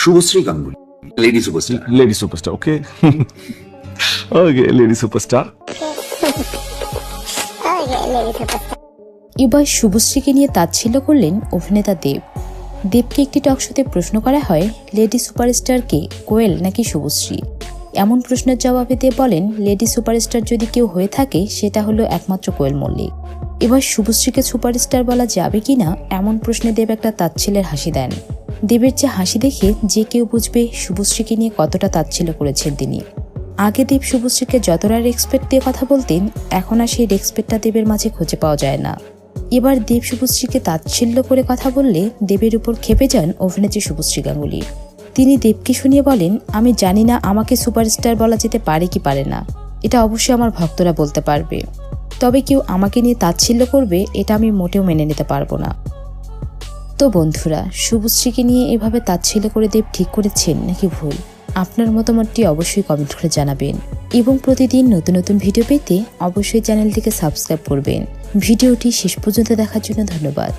Subhashree Ganguly lady superstar lady superstar okay okay lady superstar এবার শুভশ্রীকে নিয়ে তাচ্ছিল্য করলেন অভিনেতা দেব। দেবকে একটি টকশোতে প্রশ্ন করা হয় লেডি সুপারস্টারকে কোয়েল নাকি শুভশ্রী? এমন প্রশ্নের জবাবে দেব বলেন লেডি সুপারস্টার যদি কেউ হয়ে থাকে সেটা হলো একমাত্র কোয়েল মল্লিক। এবার শুভশ্রীকে সুপারস্টার বলা যাবে কি না এমন প্রশ্নে দেব একটা তাচ্ছিলের হাসি দেন। দেবের যে হাসি দেখে যে কেউ বুঝবে শুভশ্রীকে নিয়ে কতটা তাচ্ছিল্য করেছেন তিনি। আগে দেব শুভশ্রীকে যতটা রেসপেক্ট দিয়ে কথা বলতেন, এখন আর সেই রেসপেক্টটা দেবের মাঝে খুঁজে পাওয়া যায় না। এবার দেব শুভশ্রীকে তাচ্ছিল্য করে কথা বললে দেবের উপর খেপে যান অভিনেত্রী শুভশ্রী গাঙ্গুলি। তিনি দেবকে শুনিয়ে বলেন, আমি জানি না আমাকে সুপারস্টার বলা যেতে পারে কি পারে না। এটা অবশ্যই আমার ভক্তরা বলতে পারবে। তবে কেউ আমাকে নিয়ে তাচ্ছিল্য করবে, এটা আমি মোটেও মেনে নিতে পারব না। তো বন্ধুরা, শুভশ্রীকে নিয়ে এভাবে তাচ্ছিল্য করে দেব ঠিক করেছেন নাকি ভুল? আপনার মতামতটি অবশ্যই কমেন্ট করে জানাবেন। এবং প্রতিদিন নতুন নতুন ভিডিও পেতে অবশ্যই চ্যানেলটিকে সাবস্ক্রাইব করবেন। ভিডিওটি শেষ পর্যন্ত দেখার জন্য ধন্যবাদ।